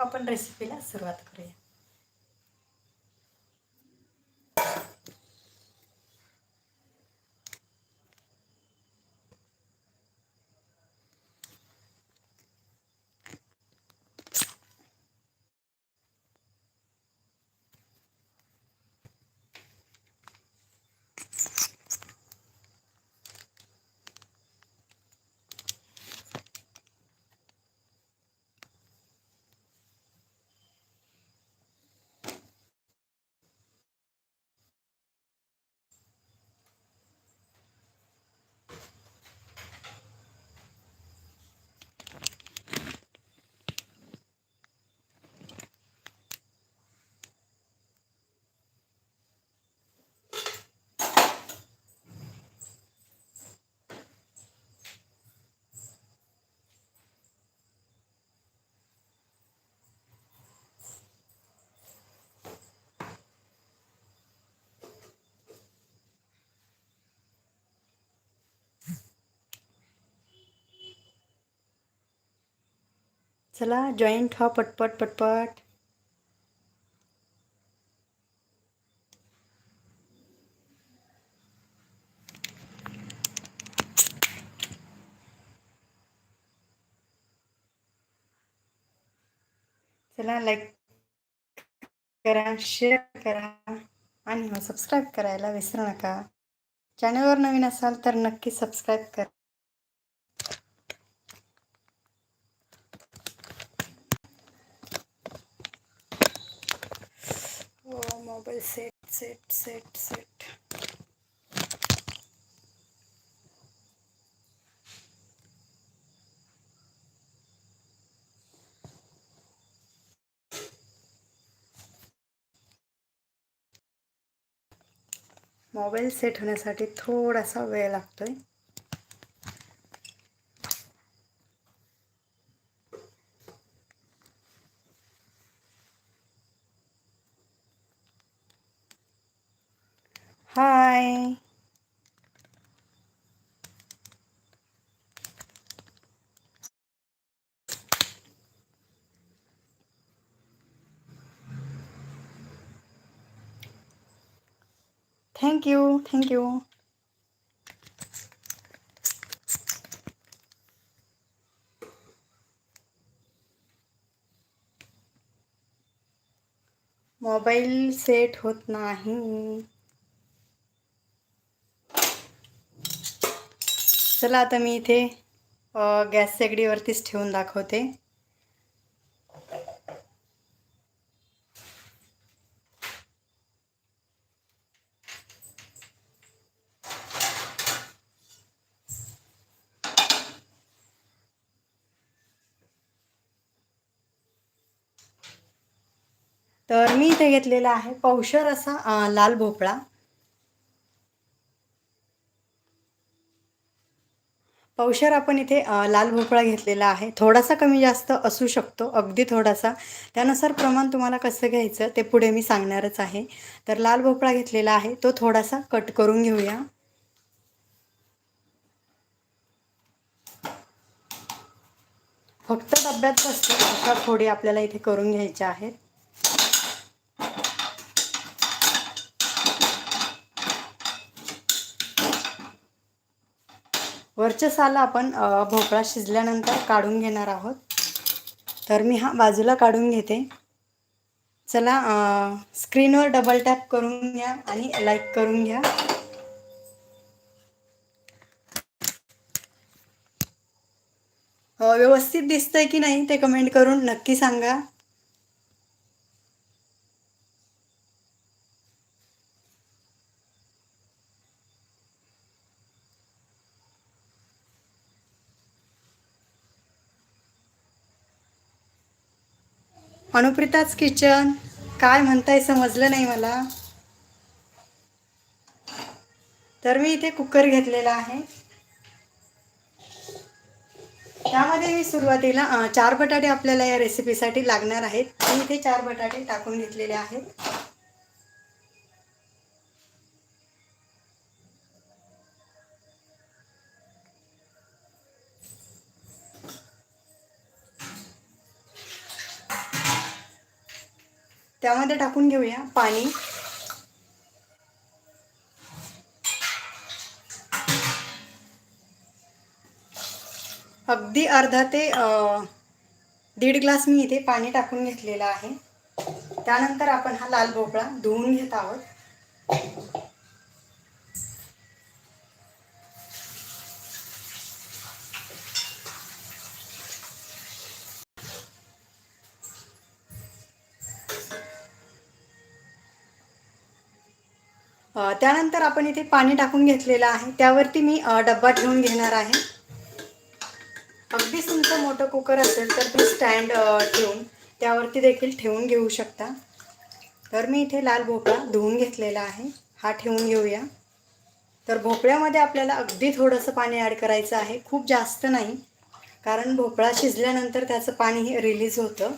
मग आपण रेसिपीला सुरुवात करूया. चला जॉईंट हा पटपट पटपट. चला लाईक करा शेअर करा आणि हो, मग सबस्क्राईब करायला विसरू नका. चॅनलवर नवीन असाल तर नक्की सबस्क्राईब करा. हो mobile set set set set mobile set होण्यासाठी थोडासा वेळ bye thank you thank you mobile set होत नाही. चला आता मी इथे गॅस शेगडीवरतीच ठेवून दाखवते. तर मी इथे घेतलेला आहे पौशर असा लाल भोपळा. पौषर आपण इथे लाल भोपळा घेतलेला आहे. थोडासा कमी जास्त असू शकतो अगदी थोडासा. त्यानुसार प्रमाण तुम्हाला कसं घ्यायचं ते पुढे मी सांगणारच आहे. तर लाल भोपळा घेतलेला आहे तो थोडासा कट करून घेऊया. फक्त डब्यात बसतो अशा फोडी आपल्याला इथे करून घ्यायच्या आहेत. वरच्या साला आपण भोपळा शिजल्यानंतर काढून घेणार आहोत. तर मी हा बाजूला काढून घेते. चला स्क्रीनवर डबल टॅप करून घ्या आणि लाईक करून घ्या. व्यवस्थित दिसतंय की नाही ते कमेंट करून नक्की सांगा. अनुप्रिताच किचन काय म्हणताय समजलं नाही मला. तर मी इथे कुकर घेतलेला आहे. त्यामध्ये मी सुरुवातीला चार बटाटे आपल्याला या रेसिपीसाठी लागणार आहेत. मी इथे चार बटाटे टाकून घेतलेले आहेत. त्यामध्ये टाकून घेऊया पाणी. अगदी अर्धा ते दीड ग्लास मी इथे पाणी टाकून घेतलेलं आहे. त्यानंतर आपण हा लाल भोपळा धुवून घेत आहोत. त्यानंतर आपण इथे पाणी टाकून घेतलेलं आहे. त्यावरती मी डब्बा ठेवून घेणार आहे. अगदी तुमचं मोठं कुकर असेल तर तुम्ही स्टँड ठेवून त्यावरती देखील ठेवून घेऊ शकता. तर मी इथे लाल भोपळा धुवून घेतलेला आहे. हा ठेवून घेऊया. तर भोपळ्यामध्ये आपल्याला अगदी थोडंसं पाणी ॲड करायचं आहे. खूप जास्त नाही. कारण भोपळा शिजल्यानंतर त्याचं पाणी रिलीज होतं.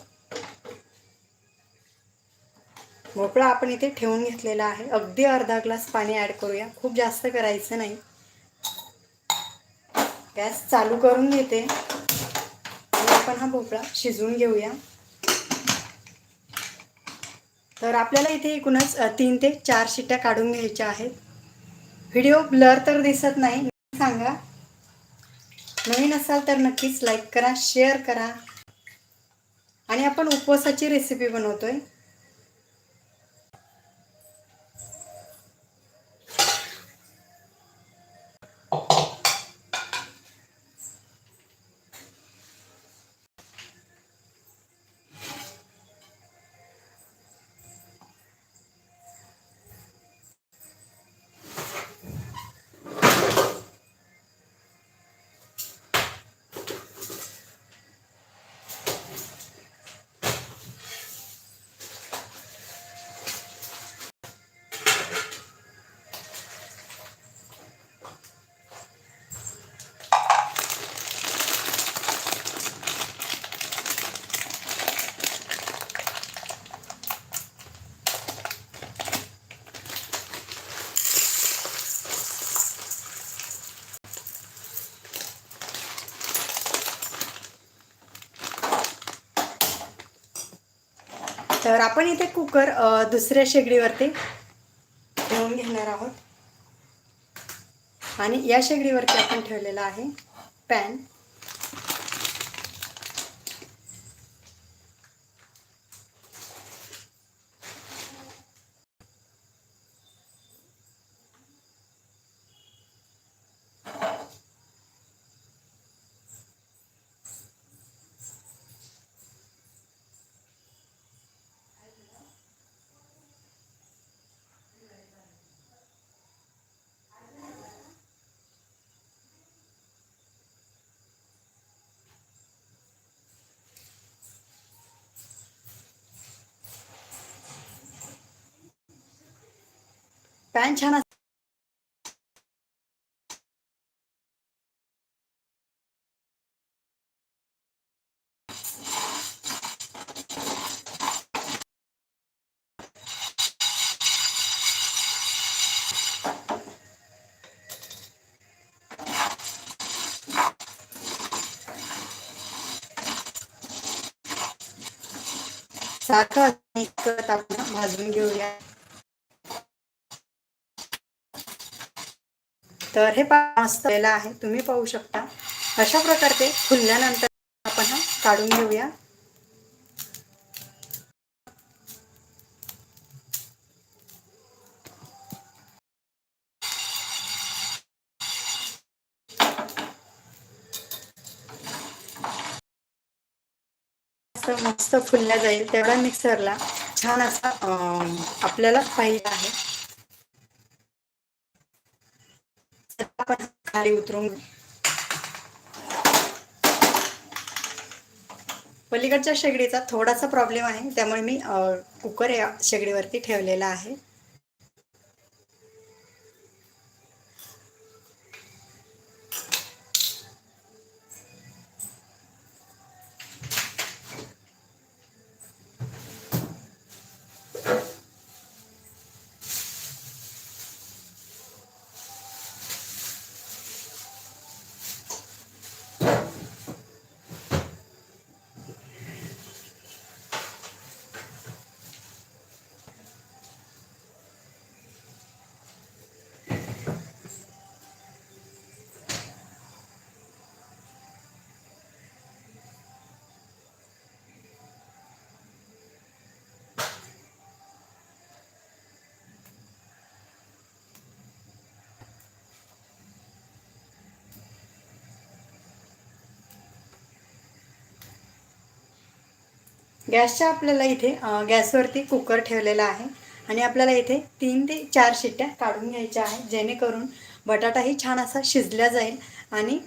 भोपळा आपण इथे ठेवून घेतलेला आहे. अगदी अर्धा ग्लास पाणी ॲड करूया. खूप जास्त करायचं नाही. गॅस चालू करून घेते. आणि आपण हा भोपळा शिजवून घेऊया. तर आपल्याला इथे एकूणच तीन ते चार शिट्ट्या काढून घ्यायच्या आहेत. व्हिडिओ ब्लर तर दिसत नाही. सांगा. नवीन असाल तर नक्कीच लाईक करा शेअर करा. आणि आपण उपवासाची रेसिपी बनवतोय. तर आपण इथे कुकर दुसऱ्या शेगडीवरती ठेवून घेणार आहोत. आणि या शेगडीवरती आपण ठेवलेला आहे पॅन. पॅन छान अस- साखर आणि कट आपण भाजून घेऊया तर हे पा मस्त आहे. तुम्ही पाहू शकता. अशा प्रकारे फुलल्यानंतर आपण हा काढून घेऊया. मस्त मस्त फुलल्या जाईल. तेवढा मिक्सरला छान असा आपल्याला पाहिजे आहे तर आपण खाली उतरून पलीकडच्या शेगडीचा थोडासा प्रॉब्लेम आहे. त्यामुळे मी कुकर या शेगडीवरती ठेवलेला आहे. गॅसच्या आपल्याला इथे गॅसवरती कुकर ठेवलेला आहे. आणि आपल्याला इथे तीन ते चार शिट्ट्या काढून घ्यायच्या आहे जेणेकरून बटाटाही छान असा शिजला जाईल आणि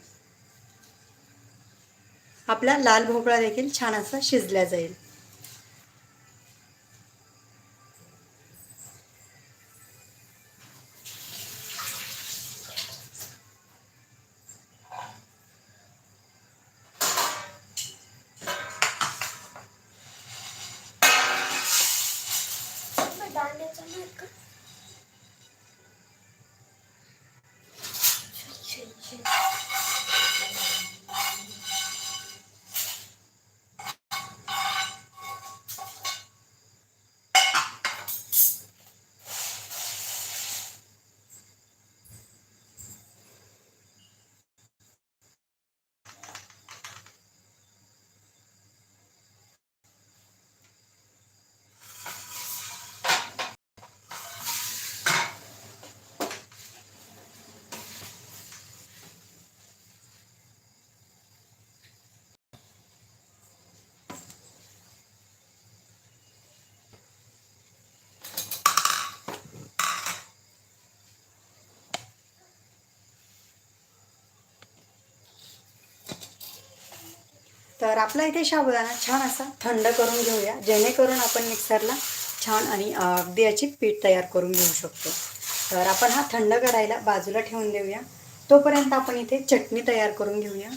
आपला लाल भोपळा देखील छान असा शिजला जाईल. तर आपला इथे शाबुदाना छान असा थंड करून घेऊया. जेणेकरून आपण मिक्सरला छान आणि अगदी याची पीठ तयार करून घेऊ शकतो. तर आपण हा थंड करायला बाजूला ठेवून देऊया. तोपर्यंत आपण इथे चटणी तयार करून घेऊया.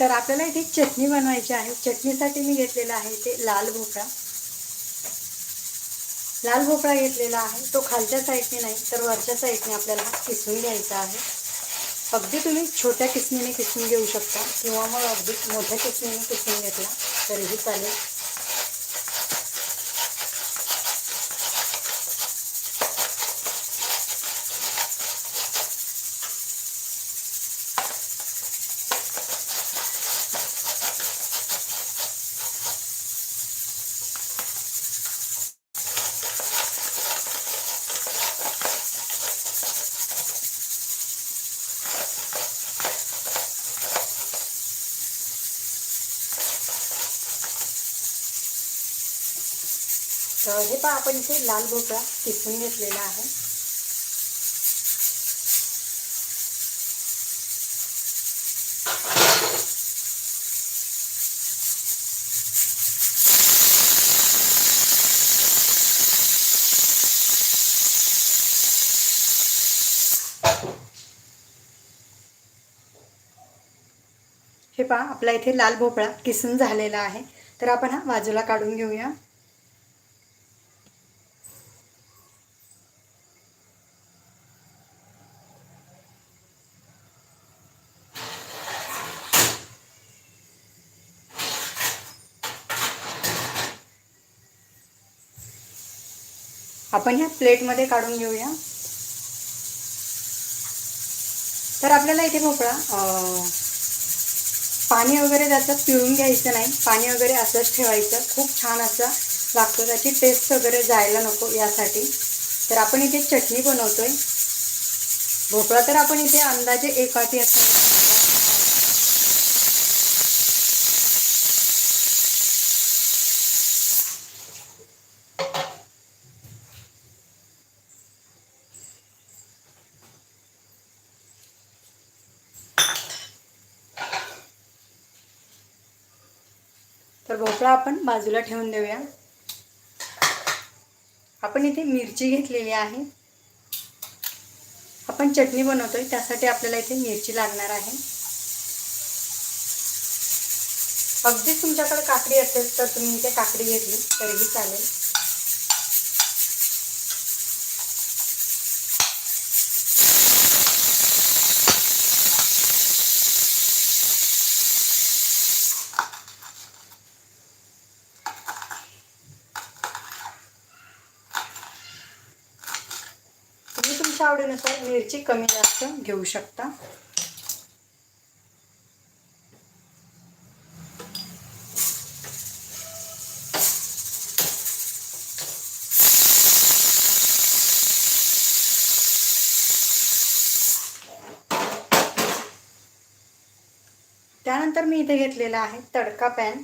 तर आपल्याला इथे चटणी बनवायची आहे. चटणीसाठी मी घेतलेला आहे ते लाल भोपळा. लाल भोपळा घेतलेला आहे. तो खालच्या साईडने नाही तर वरच्या साईडने आपल्याला किसून घ्यायचा आहे. अगदी तुम्ही छोट्या किसणीने किसून घेऊ शकता किंवा मग अगदी मोठ्या किसणीने किसून घेतला तरीही चालेल. तर हे पहा आपण इथे लाल भोपळा किसून घेतलेला आहे. हे पहा आपला इथे लाल भोपळा किसून झालेला आहे. तर आपण हा बाजूला काढून घेऊया. आपण ह्या प्लेटमध्ये काढून घेऊया. तर आपल्याला इथे भोपळा पाणी वगैरे त्याचं पिळून घ्यायचं नाही. पाणी वगैरे असंच ठेवायचं. खूप छान असं लागतो त्याची टेस्ट वगैरे जायला नको यासाठी. तर आपण इथे चटणी बनवतोय. भोपळा तर आपण इथे अंदाजे एक वाटी असं तर आपण बाजूला ठेवून देऊया. आपण इथे मिरची घेतलेली आहे. आपण चटणी बनवतोय त्यासाठी आपल्याला इथे मिरची लागणार आहे. अगदीच तुमच्याकडे काकडी असेल तर तुम्ही इथे काकडी घेतली तरीही चालेल तुम्ही तुमच्या मिरची कमी जास्त घेऊ शकता. त्यानंतर मी इथे घेतलेला आहे तडका पॅन.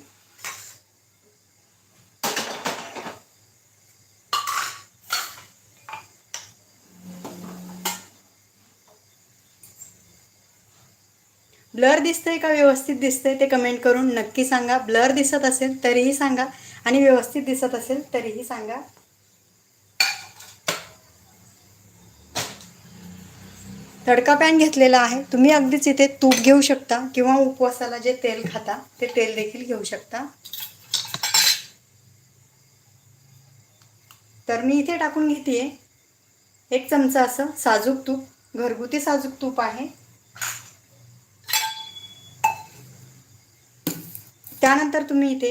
ब्लर दिसतंय का व्यवस्थित दिसतंय ते कमेंट करून नक्की सांगा. ब्लर दिसत असेल तरीही सांगा. आणि व्यवस्थित दिसत असेल तरीही सांगा. तडका पॅन घेतलेला आहे. तुम्ही अगदीच इथे तूप घेऊ शकता किंवा उपवासाला जे तेल खाता ते तेल देखील घेऊ शकता. तर मी इथे टाकून घेते एक चमचा असं साजूक तूप. घरगुती साजूक तूप आहे. त्यानंतर तुम्ही इथे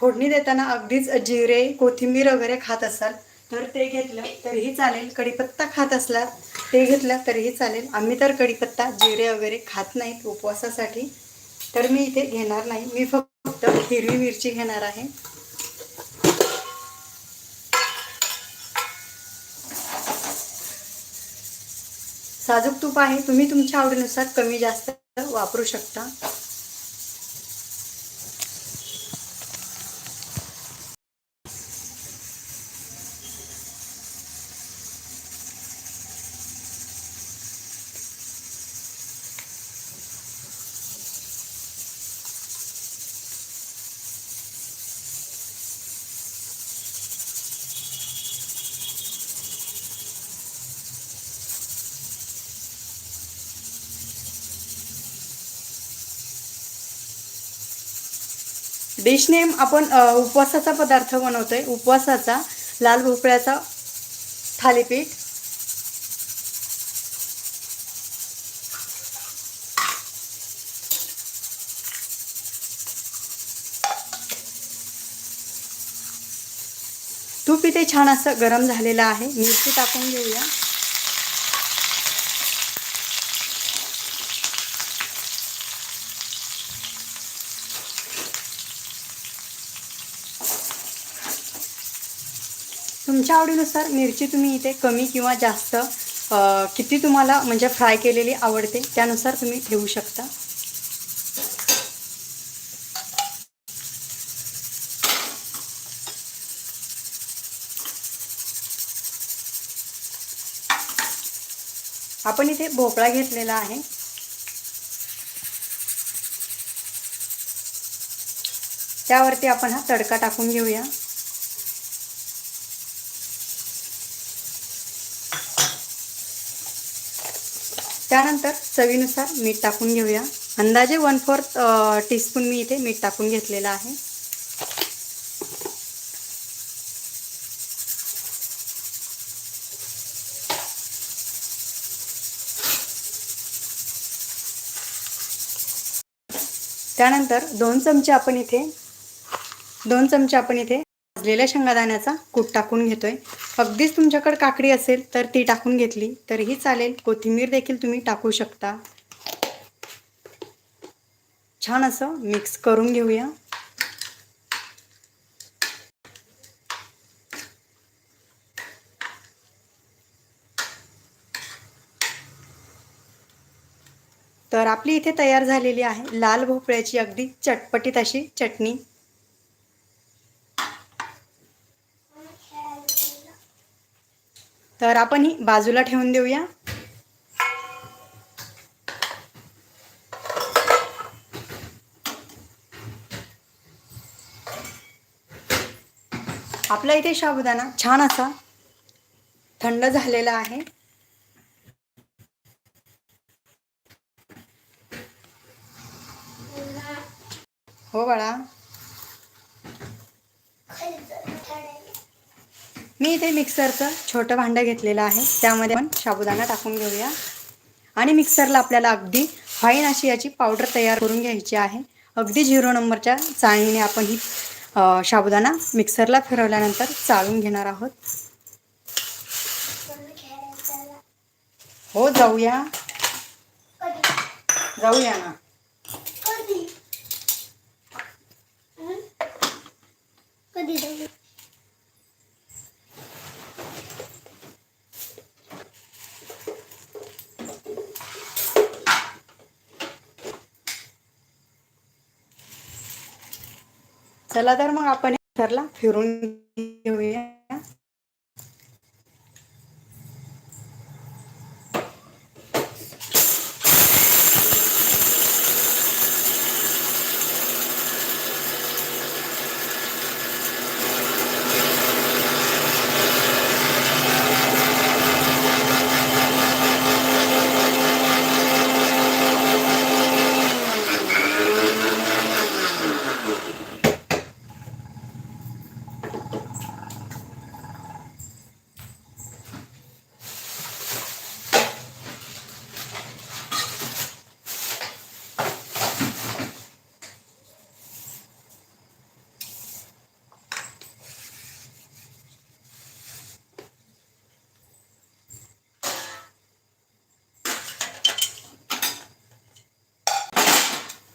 फोडणी देताना अगदीच जिरे कोथिंबीर वगैरे खात असाल तर ते घेतलं तरीही चालेल. कढीपत्ता खात असला ते घेतलं तरीही चालेल. आम्ही तर कढीपत्ता जिरे वगैरे खात नाहीत उपवासासाठी. तर मी इथे घेणार नाही. मी फक्त हिरवी मिरची घेणार आहे. साजूक तूप आहे. तुम्ही तुमच्या आवडीनुसार कमी जास्त वापरू शकता. डिश नेम आपण उपवासाचा पदार्थ बनवतो आहे उपवासाचा लाल भोपळ्याचा थालीपीठ. तूप इथे छान असं गरम झालेलं आहे. मिरची टाकून घेऊया. तुमच्या आवडीनुसार मिरची तुम्ही इथे कमी किंवा जास्त किती तुम्हाला म्हणजे फ्राय केलेली आवडते त्यानुसार तुम्ही ठेवू शकता. आपण इथे भोपळा घेतलेला आहे. त्यावरती आपण हा तडका टाकून घेऊया. त्यानंतर चवीनुसार मीठ टाकून घेऊया. अंदाजे वन फोर्थ टीस्पून मी इथे मीठ टाकून घेतलेलं आहे. त्यानंतर दोन चमचे आपण इथे दोन चमचे आपण इथे भाजलेल्या शेंगादाण्याचा कूट टाकून घेतोय. अगदीच तुमच्याकडे काकडी असेल तर ती टाकून घेतली तरीही चालेल. कोथिंबीर देखील तुम्ही टाकू शकता. छान असं मिक्स करून घेऊया. तर आपली इथे तयार झालेली आहे लाल भोपळ्याची अगदी चटपटीत अशी चटणी. तर आपण ही बाजूला ठेवून देऊया. आपला इथे शाबुदाना छान असा थंड झालेला आहे. हो बाळा. मी इथे मिक्सरचं छोटं भांडं घेतलेलं आहे. त्यामध्ये आपण साबुदाणा टाकून घेऊया. आणि मिक्सरला आपल्याला अगदी फाईन अशी याची पावडर तयार करून घ्यायची आहे. अगदी झिरो नंबरच्या चाळणीने आपण ही साबुदाणा मिक्सरला फिरवल्यानंतर चाळून घेणार आहोत. हो जाऊया. जाऊया ना. कधी? चला तर मग आपण फिरून घेऊया.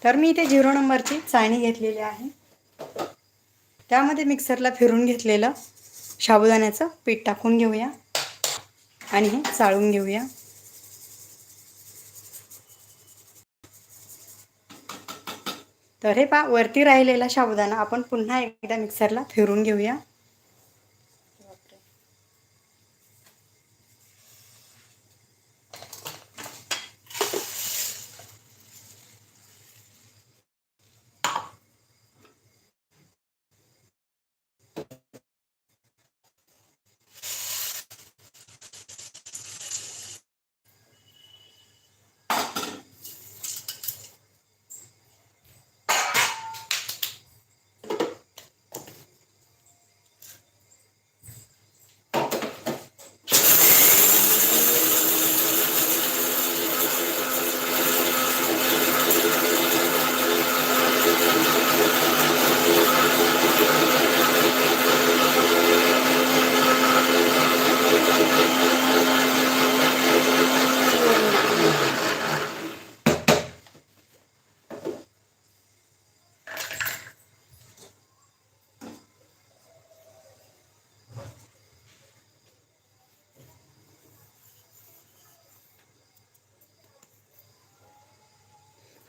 तर मी इथे झिरो नंबरची चाळणी घेतलेली आहे. त्यामध्ये मिक्सरला फिरून घेतलेलं साबुदाण्याचं पीठ टाकून घेऊया आणि हे चाळून घेऊया. तर हे पा वरती राहिलेला साबुदाणा आपण पुन्हा एकदा मिक्सरला फिरून घेऊया.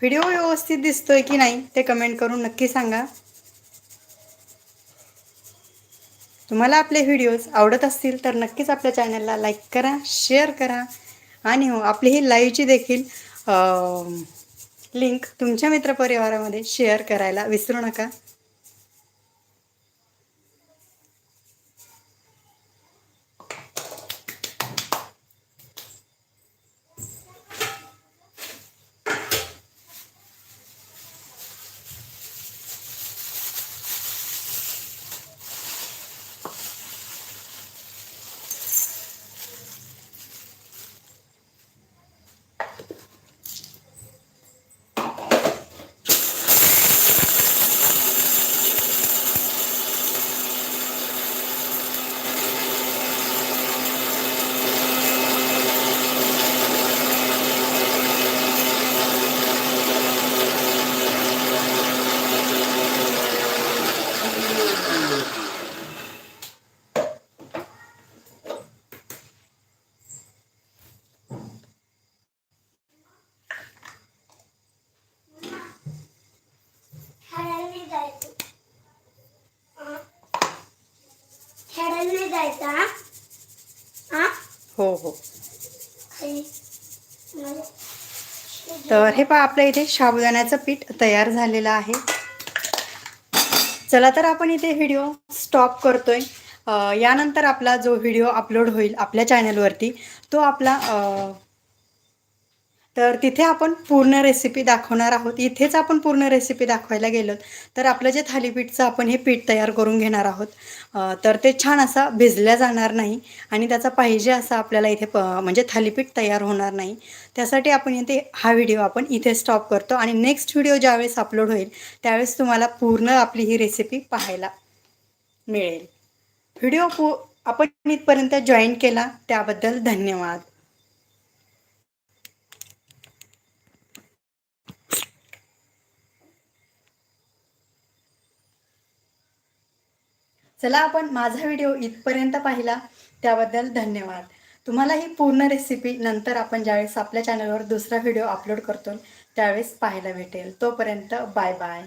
व्हिडिओ व्यवस्थित दिसतोय की नाही ते कमेंट करून नक्की सांगा. तुम्हाला आपले व्हिडिओज आवडत असतील तर नक्कीच आपल्या चॅनलला लाईक करा शेअर करा. आणि हो आपली ही लाईव्हची देखील लिंक तुमच्या मित्रपरिवारामध्ये शेअर करायला विसरू नका खेळायला नाही जायचं अं? खेळायला नाही जायचं हा? हा हो हो खाली. मला- तर हे पहा आपल्या इथे साबुदाण्याचं पीठ तयार झालेलं आहे. चला तर आपण इथे व्हिडिओ स्टॉप करतोय. यानंतर आपला जो व्हिडिओ अपलोड होईल आपल्या चॅनलवरती तो आपला तर तिथे आपण पूर्ण रेसिपी दाखवणार आहोत. इथेच आपण पूर्ण रेसिपी दाखवायला गेलो तर आपलं जे थालीपीठचं आपण हे पीठ तयार करून घेणार आहोत. तर ते छान असा भिजल्या जाणार नाही आणि त्याचा पाहिजे असा आपल्याला इथे प म्हणजे थालीपीठ तयार होणार नाही. त्यासाठी आपण इथे हा व्हिडिओ आपण इथे स्टॉप करतो आणि नेक्स्ट व्हिडिओ ज्यावेळेस अपलोड होईल त्यावेळेस तुम्हाला पूर्ण आपली ही रेसिपी पाहायला मिळेल. व्हिडिओ पू आपण इथपर्यंत जॉईन केला. त्याबद्दल धन्यवाद. चला आपण माझा व्हिडिओ इथपर्यंत पाहिला. त्याबद्दल धन्यवाद. तुम्हाला ही पूर्ण रेसिपी नंतर आपण ज्यावेळेस आपल्या चॅनलवर दुसरा व्हिडिओ अपलोड करतो त्यावेळेस पाहायला भेटेल. तोपर्यंत बाय बाय